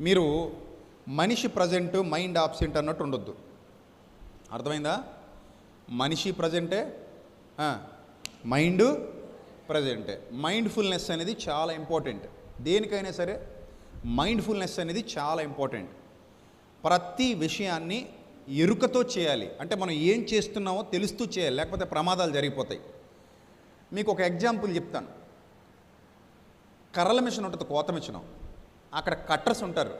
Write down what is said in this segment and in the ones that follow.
మీరు మనిషి present mind absent అన్నట్టు ఉండొద్దు. అర్థమైందా? మనిషి ప్రజెంటే మైండ్ ప్రజెంటే. మైండ్ఫుల్నెస్ అనేది చాలా ఇంపార్టెంట్. దేనికైనా సరే మైండ్ఫుల్నెస్ అనేది చాలా ఇంపార్టెంట్. ప్రతి విషయాన్ని ఎరుకతో చేయాలి. అంటే మనం ఏం చేస్తున్నామో తెలుస్తూ చేయాలి. లేకపోతే ప్రమాదాలు జరిగిపోతాయి. మీకు ఒక ఎగ్జాంపుల్ చెప్తాను. కర్రల మిషన్ ఉంటుంది కోత మిషన్. అక్కడ కట్టర్స్ ఉంటారు.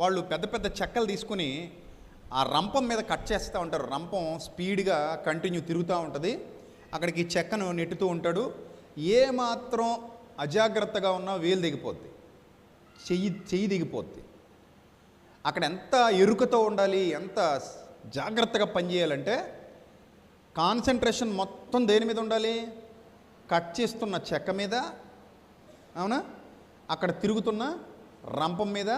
వాళ్ళు పెద్ద పెద్ద చెక్కలు తీసుకుని ఆ రంపం మీద కట్ చేస్తూ ఉంటారు. రంపం స్పీడ్గా కంటిన్యూ తిరుగుతూ ఉంటుంది. అక్కడికి చెక్కను నెట్టుతూ ఉంటాడు. ఏ మాత్రం అజాగ్రత్తగా ఉన్నా వేలు దిగిపోద్ది చెయ్యి చెయ్యి దిగిపోద్ది అక్కడ ఎంత ఎరుకతో ఉండాలి ఎంత జాగ్రత్తగా పనిచేయాలంటే కాన్సన్ట్రేషన్ మొత్తం దేని మీద ఉండాలి? కట్ చేస్తున్న చెక్క మీద. అవునా? అక్కడ తిరుగుతున్న రంపం మీద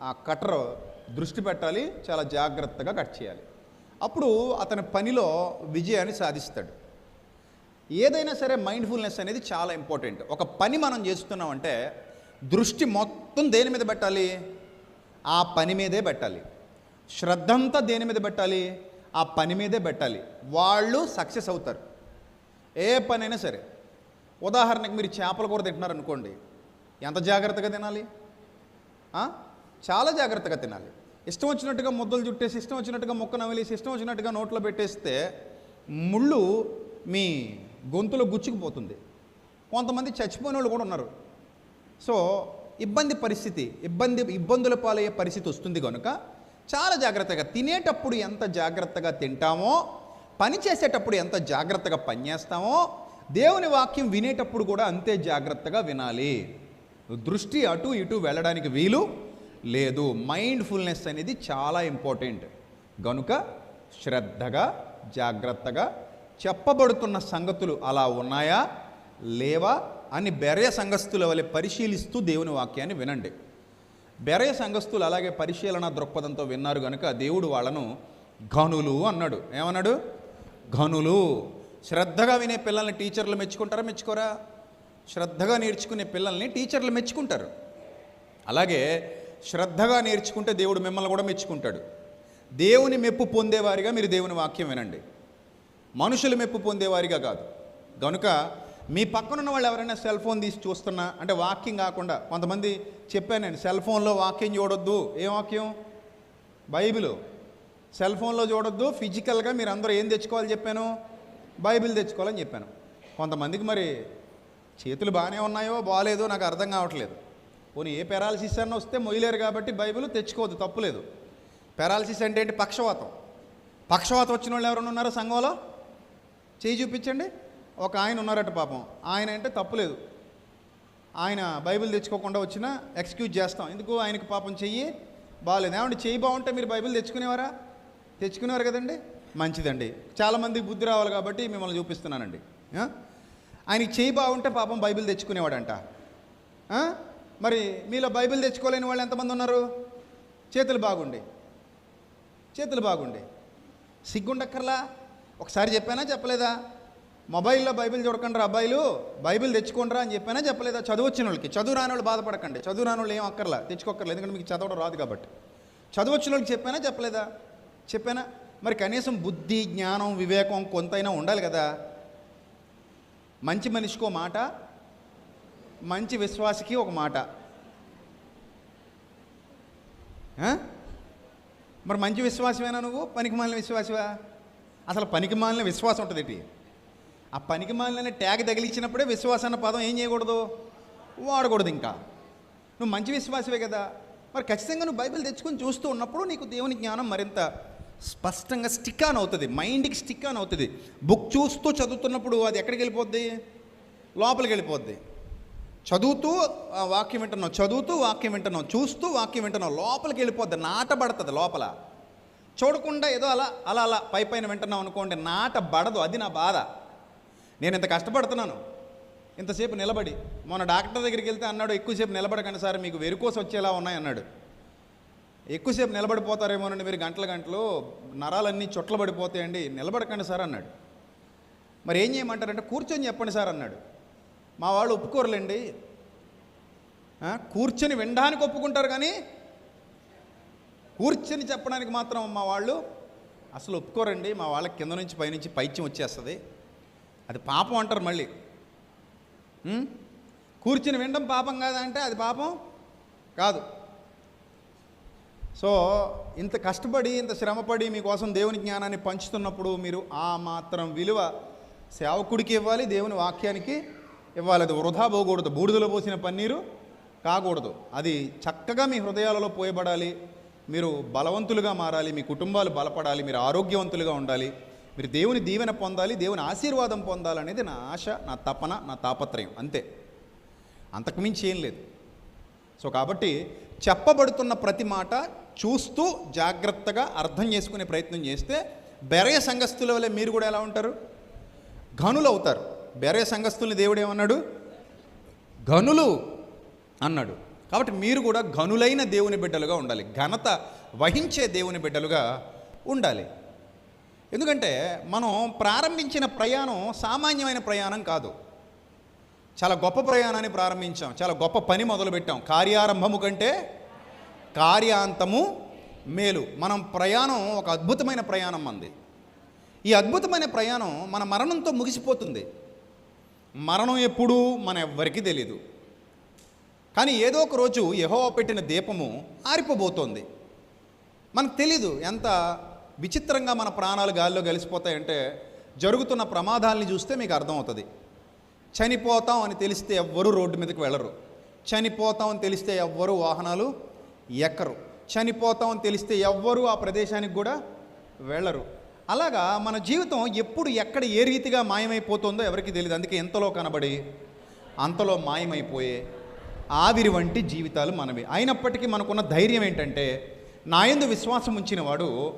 ఆ కట్టర్ దృష్టి పెట్టాలి చాలా జాగ్రత్తగా కట్ చేయాలి. అప్పుడు అతని పనిలో విజయాన్ని సాధిస్తాడు. ఏదైనా సరే మైండ్ఫుల్నెస్ అనేది చాలా ఇంపార్టెంట్ ఒక పని మనం చేస్తున్నామంటే దృష్టి మొత్తం దేని మీద పెట్టాలి? ఆ పని మీదే పెట్టాలి. శ్రద్ధంతా దేని మీద పెట్టాలి? ఆ పని మీదే పెట్టాలి. వాళ్ళు సక్సెస్ అవుతారు. ఏ పనైనా సరే. ఉదాహరణకు మీరు చేపల కూర తింటున్నారనుకోండి ఎంత జాగ్రత్తగా తినాలి? చాలా జాగ్రత్తగా తినాలి. ఇష్టం వచ్చినట్టుగా ముద్దలు చుట్టేసి ఇష్టం వచ్చినట్టుగా మొక్క నవిలేసి ఇష్టం వచ్చినట్టుగా నోట్లో పెట్టేస్తే ముళ్ళు మీ గొంతులో గుచ్చుకుపోతుంది. కొంతమంది చచ్చిపోయిన వాళ్ళు కూడా ఉన్నారు. సో ఇబ్బంది పరిస్థితి ఇబ్బంది ఇబ్బందుల పాలయ్యే పరిస్థితి వస్తుంది కనుక చాలా జాగ్రత్తగా తినేటప్పుడు ఎంత జాగ్రత్తగా తింటామో పని చేసేటప్పుడు ఎంత జాగ్రత్తగా పనిచేస్తామో దేవుని వాక్యం వినేటప్పుడు కూడా అంతే జాగ్రత్తగా వినాలి. దృష్టి అటు ఇటు వెళ్ళడానికి వీలు లేదు. మైండ్ఫుల్నెస్ అనేది చాలా ఇంపార్టెంట్ గనుక శ్రద్ధగా జాగ్రత్తగా చెప్పబడుతున్న సంగతులు అలా ఉన్నాయా? లేవా? అని బెరయ సంఘస్థుల వలె పరిశీలిస్తూ దేవుని వాక్యాన్ని వినండి. బెరయ సంఘస్థులు అలాగే పరిశీలన దృక్పథంతో విన్నారు కనుక దేవుడు వాళ్ళను ఘనులు అన్నాడు. ఏమన్నాడు? ఘనులు. శ్రద్ధగా వినే పిల్లల్ని టీచర్లు మెచ్చుకుంటారా మెచ్చుకోరా? శ్రద్ధగా నేర్చుకునే పిల్లల్ని టీచర్లు మెచ్చుకుంటారు. అలాగే శ్రద్ధగా నేర్చుకుంటే దేవుడు మిమ్మల్ని కూడా మెచ్చుకుంటాడు. దేవుని మెప్పు పొందేవారిగా మీరు దేవుని వాక్యం వినండి. మనుషులు మెప్పు పొందేవారిగా కాదు. కనుక మీ పక్కనున్న వాళ్ళు ఎవరైనా సెల్ ఫోన్ తీసి చూస్తున్నా అంటే వాక్యం కాకుండా కొంతమంది చెప్పాను నేను సెల్ ఫోన్లో వాక్యం చూడొద్దు. ఏం వాక్యం? బైబిల్. సెల్ ఫోన్లో చూడొద్దు ఫిజికల్గా మీరు అందరూ ఏం తెచ్చుకోవాలి చెప్పాను? బైబిల్ తెచ్చుకోవాలని చెప్పాను. కొంతమందికి మరి చేతులు బాగానే ఉన్నాయో బాగాలేదో నాకు అర్థం కావట్లేదు. పోనీ ఏ పెరాలసిస్ అన్న వస్తే మొయ్యలేరు కాబట్టి బైబిల్ తెచ్చుకోవద్దు తప్పులేదు. పెరాలసిస్ అంటే ఏంటి? పక్షవాతం. పక్షవాతం వచ్చిన వాళ్ళు ఎవరైనా ఉన్నారో సంఘంలో? చేయి చూపించండి. ఒక ఆయన ఉన్నారట పాపం. ఆయన అంటే తప్పులేదు. ఆయన బైబిల్ తెచ్చుకోకుండా వచ్చినా ఎక్స్క్యూజ్ చేస్తాం. ఎందుకు? ఆయనకు పాపం చెయ్యి బాగాలేదు. ఏమంటే చెయ్యి బాగుంటే మీరు బైబిల్ తెచ్చుకునేవారా? తెచ్చుకునేవారు కదండి? మంచిదండి. చాలామందికి బుద్ధి రావాలి కాబట్టి మిమ్మల్ని చూపిస్తున్నానండి. ఆయనకి చెయ్యి బాగుంటే పాపం బైబిల్ తెచ్చుకునేవాడంట. మరి మీలో బైబిల్ తెచ్చుకోలేని వాళ్ళు ఎంతమంది ఉన్నారు? చేతులు బాగుండే. చేతులు బాగుండే. సిగ్గుండక్కర్లా? ఒకసారి చెప్పానా చెప్పలేదా? మొబైల్లో బైబిల్ చూడకండి అబ్బాయిలు బైబిల్ తెచ్చుకోండిరా అని చెప్పానా చెప్పలేదా? చదువు వచ్చిన వాళ్ళకి. చదువు రాని వాళ్ళు బాధపడకండి. చదువు రాని వాళ్ళు ఏం అక్కర్లా? తెచ్చుకోక్కర్లేదు. ఎందుకంటే మీకు చదవడం రాదు కాబట్టి. చదువు వచ్చిన వాళ్ళకి చెప్పానా చెప్పలేదా? చెప్పానా? మరి కనీసం బుద్ధి జ్ఞానం వివేకం కొంతైనా ఉండాలి కదా. మంచి మనిషికి ఒక మాట మంచి విశ్వాసికి ఒక మాట. మరి మంచి విశ్వాసమేనా నువ్వు? పనికి మాలిన విశ్వాసవా? అసలు పనికి మాలిన విశ్వాసం ఉంటుంది ఏంటి? ఆ పనికి మాలిన ట్యాగ్ తగిలించినప్పుడే విశ్వాసం అన్న పదం ఏం చేయకూడదు? వాడకూడదు ఇంకా. నువ్వు మంచి విశ్వాసవే కదా. మరి ఖచ్చితంగా నువ్వు బైబిల్ తెచ్చుకొని చూస్తూ ఉన్నప్పుడు నీకు దేవుని జ్ఞానం మరింత స్పష్టంగా స్టిక్ ఆన్ అవుతుంది. మైండ్కి స్టిక్ ఆన్ అవుతుంది. బుక్ చూస్తూ చదువుతున్నప్పుడు అది ఎక్కడికి వెళ్ళిపోద్ది? లోపలికి వెళ్ళిపోద్ది. చదువుతూ వాక్యం వింటున్నావు. చదువుతూ వాక్యం వింటున్నావు. చూస్తూ వాక్యం వింటున్నావు. లోపలికి వెళ్ళిపోద్ది. నాటబడుతుంది లోపల. చూడకుండా ఏదో అలా అలా అలా పై పైన వింటున్నావు అనుకోండి నాటబడదు అది నా బాధ. నేను ఇంత కష్టపడుతున్నాను. ఇంతసేపు నిలబడి. మొన్న డాక్టర్ దగ్గరికి వెళ్తే అన్నాడు ఎక్కువసేపు నిలబడకండి సార్ మీకు వెరుకోసి వచ్చేలా ఉన్నాయి అన్నాడు. ఎక్కువసేపు నిలబడిపోతారేమోనండి మీరు గంటల గంటలు నరాలన్నీ చుట్ల పడిపోతాయండి. నిలబడకండి సార్ అన్నాడు. మరి ఏం చేయమంటారంటే కూర్చొని చెప్పండి సార్ అన్నాడు. మా వాళ్ళు ఒప్పుకోరులేండి. కూర్చొని వినడానికి ఒప్పుకుంటారు కానీ కూర్చొని చెప్పడానికి మాత్రం మా వాళ్ళు అసలు ఒప్పుకోరండి. మా వాళ్ళకి కింద నుంచి పైనుంచి పైత్యం వచ్చేస్తుంది. అది పాపం అంటారు మళ్ళీ. కూర్చుని వినడం పాపం కాదంటే అది పాపం కాదు. సో ఇంత కష్టపడి ఇంత శ్రమపడి మీకోసం దేవుని జ్ఞానాన్ని పంచుతున్నప్పుడు మీరు ఆ మాత్రం విలువ సేవకుడికి ఇవ్వాలి దేవుని వాక్యానికి ఇవ్వాలి. అది వృధా పోకూడదు. బూడిదలో పోసిన పన్నీరు కాకూడదు. అది చక్కగా మీ హృదయాలలో పోయబడాలి. మీరు బలవంతులుగా మారాలి. మీ కుటుంబాలు బలపడాలి. మీరు ఆరోగ్యవంతులుగా ఉండాలి. మీరు దేవుని దీవెన పొందాలి. దేవుని ఆశీర్వాదం పొందాలనేది నా ఆశ నా తపన నా తాపత్రయం. అంతే. అంతకుమించి ఏం లేదు. సో కాబట్టి చెప్పబడుతున్న ప్రతి మాట చూస్తూ జాగ్రత్తగా అర్థం చేసుకునే ప్రయత్నం చేస్తే బెరయ సంఘస్థుల వల్లే మీరు కూడా ఎలా ఉంటారు? ఘనులు అవుతారు. బెరయ సంఘస్థుల్ని దేవుడు ఏమన్నాడు? ఘనులు అన్నాడు. కాబట్టి మీరు కూడా ఘనులైన దేవుని బిడ్డలుగా ఉండాలి. ఘనత వహించే దేవుని బిడ్డలుగా ఉండాలి. ఎందుకంటే మనం ప్రారంభించిన ప్రయాణం సామాన్యమైన ప్రయాణం కాదు. చాలా గొప్ప ప్రయాణాన్ని ప్రారంభించాం. చాలా గొప్ప పని మొదలుపెట్టాం. కార్యారంభము కంటే కార్యాంతము మేలు. మనం ప్రయాణం ఒక అద్భుతమైన ప్రయాణం అంది. ఈ అద్భుతమైన ప్రయాణం మన మరణంతో ముగిసిపోతుంది. మరణం ఎప్పుడు మన ఎవ్వరికీ తెలియదు కానీ ఏదో ఒక రోజు యహో పెట్టిన దీపము ఆరిపోబోతోంది. మనకు తెలీదు ఎంత విచిత్రంగా మన ప్రాణాలు గాల్లో కలిసిపోతాయంటే జరుగుతున్న ప్రమాదాలని చూస్తే మీకు అర్థమవుతుంది. చనిపోతాం అని తెలిస్తే ఎవ్వరూ రోడ్డు మీదకి వెళ్ళరు. చనిపోతాం అని తెలిస్తే ఎవ్వరూ వాహనాలు ఎక్కరు. చనిపోతాం అని తెలిస్తే ఎవ్వరూ ఆ ప్రదేశానికి కూడా వెళ్ళరు. అలాగా మన జీవితం ఎప్పుడు ఎక్కడ ఏ రీతిగా మాయమైపోతుందో ఎవరికి తెలియదు అందుకే ఎంతలో కనబడి అంతలో మాయమైపోయే ఆవిరి వంటి జీవితాలు మనవి. అయినప్పటికీ మనకున్న ధైర్యం ఏంటంటే నాయందు విశ్వాసం ఉంచిన వాడు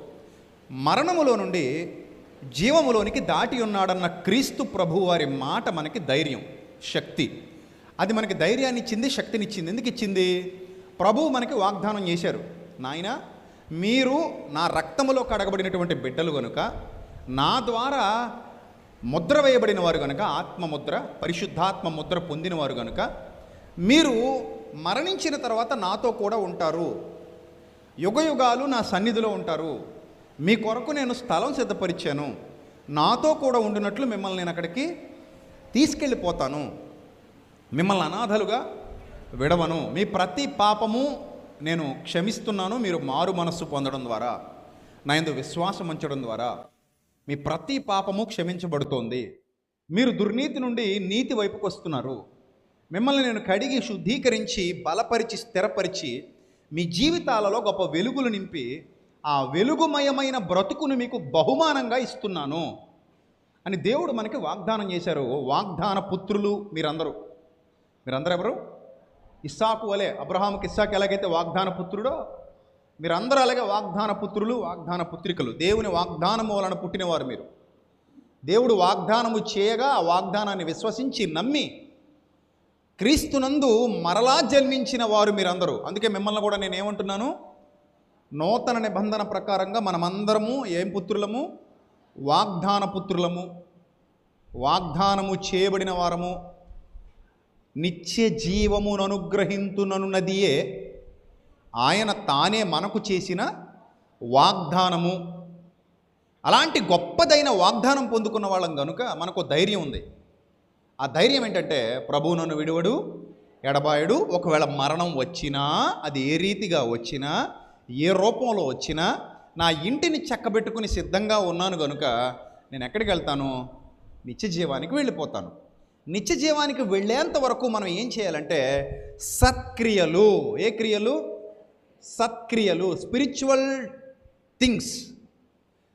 మరణములో నుండి జీవములోనికి దాటి ఉన్నాడన్న క్రీస్తు ప్రభు వారి మాట మనకి ధైర్యం శక్తి. అది మనకి ధైర్యాన్ని ఇచ్చింది శక్తినిచ్చింది ఎందుకు ఇచ్చింది? ప్రభువు మనకి వాగ్దానం చేశారు. నాయన మీరు నా రక్తములో కడగబడినటువంటి బిడ్డలు కనుక నా ద్వారా ముద్ర వేయబడిన వారు కనుక ఆత్మముద్ర పరిశుద్ధాత్మ ముద్ర పొందినవారు కనుక మీరు మరణించిన తర్వాత నాతో కూడా ఉంటారు. యుగయుగాలు నా సన్నిధిలో ఉంటారు. మీ కొరకు నేను స్థలం సిద్ధపరిచాను. నాతో కూడా ఉండినట్లు మిమ్మల్ని నేను అక్కడికి తీసుకెళ్ళిపోతాను. మిమ్మల్ని అనాథలుగా విడవను. మీ ప్రతి పాపము నేను క్షమిస్తున్నాను. మీరు మారు మనస్సు పొందడం ద్వారా నా ఎందు విశ్వాసం ఉంచడం ద్వారా మీ ప్రతి పాపము క్షమించబడుతోంది. మీరు దుర్నీతి నుండి నీతి వైపుకు వస్తున్నారు. మిమ్మల్ని నేను కడిగి శుద్ధీకరించి బలపరిచి స్థిరపరిచి మీ జీవితాలలో గొప్ప వెలుగులు నింపి ఆ వెలుగుమయమైన బ్రతుకును మీకు బహుమానంగా ఇస్తున్నాను. అని దేవుడు మనకి వాగ్దానం చేశారు. వాగ్దాన పుత్రులు మీరందరూ. మీరందరూ ఎవరు ఇస్సాకు వలె. అబ్రహాముకి ఇస్సాకు ఎలాగైతే వాగ్దాన పుత్రుడో మీరందరూ అలాగే వాగ్దాన పుత్రులు వాగ్దాన పుత్రికలు. దేవుని వాగ్దానము వలన పుట్టినవారు మీరు. దేవుడు వాగ్దానము చేయగా ఆ వాగ్దానాన్ని విశ్వసించి నమ్మి క్రీస్తునందు మరలా జన్మించిన వారు మీరందరూ. అందుకే మిమ్మల్ని కూడా నేను ఏమంటున్నాను నూతన నిబంధన ప్రకారంగా మనమందరము ఏం పుత్రులము? వాగ్దాన పుత్రులము. వాగ్దానము చేయబడిన వారము. నిత్య జీవమును అనుగ్రహింతుననున్నదియే ఆయన తానే మనకు చేసిన వాగ్దానము. అలాంటి గొప్పదైన వాగ్దానం పొందుకున్న వాళ్ళం కనుక మనకు ధైర్యం ఉంది. ఆ ధైర్యం ఏంటంటే ప్రభువు నన్ను విడువడు ఎడబాయుడు ఒకవేళ మరణం వచ్చినా అది ఏ రీతిగా వచ్చినా ఏ రూపంలో వచ్చినా నా ఇంటిని చక్కబెట్టుకుని సిద్ధంగా ఉన్నాను కనుక నేను ఎక్కడికి వెళ్తాను? నిత్య జీవానికి వెళ్ళిపోతాను. నిత్య జీవానికి వెళ్ళేంత వరకు మనం ఏం చేయాలంటే సత్క్రియలు. ఏ క్రియలు? సత్క్రియలు. Spiritual things.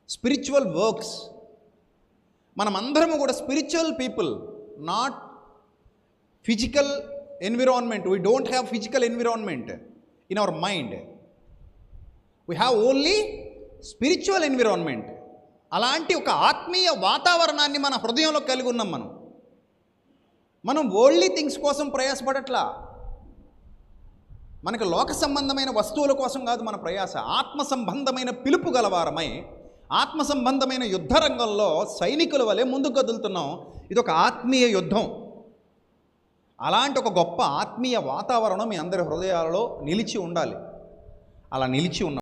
Spiritual works. మనమందరము కూడా spiritual people not physical environment. We don't have physical environment in our mind we have only spiritual environment అలాంటి ఒక ఆత్మీయ వాతావరణాన్ని మన హృదయంలో కలిగి ఉన్నాం మనం. మనం ఓన్లీ థింగ్స్ కోసం ప్రయాసపడట్లా? మనకు లోక సంబంధమైన వస్తువుల కోసం కాదు మన ప్రయాస. ఆత్మ సంబంధమైన పిలుపు గలవారమై ఆత్మ సంబంధమైన యుద్ధ రంగంలో సైనికుల వలె ముందుకు కదులుతున్నాం. ఇది ఒక ఆత్మీయ యుద్ధం. అలాంటి ఒక గొప్ప ఆత్మీయ వాతావరణం మీ అందరి హృదయాలలో నిలిచి ఉండాలి. అలా నిలిచి ఉన్న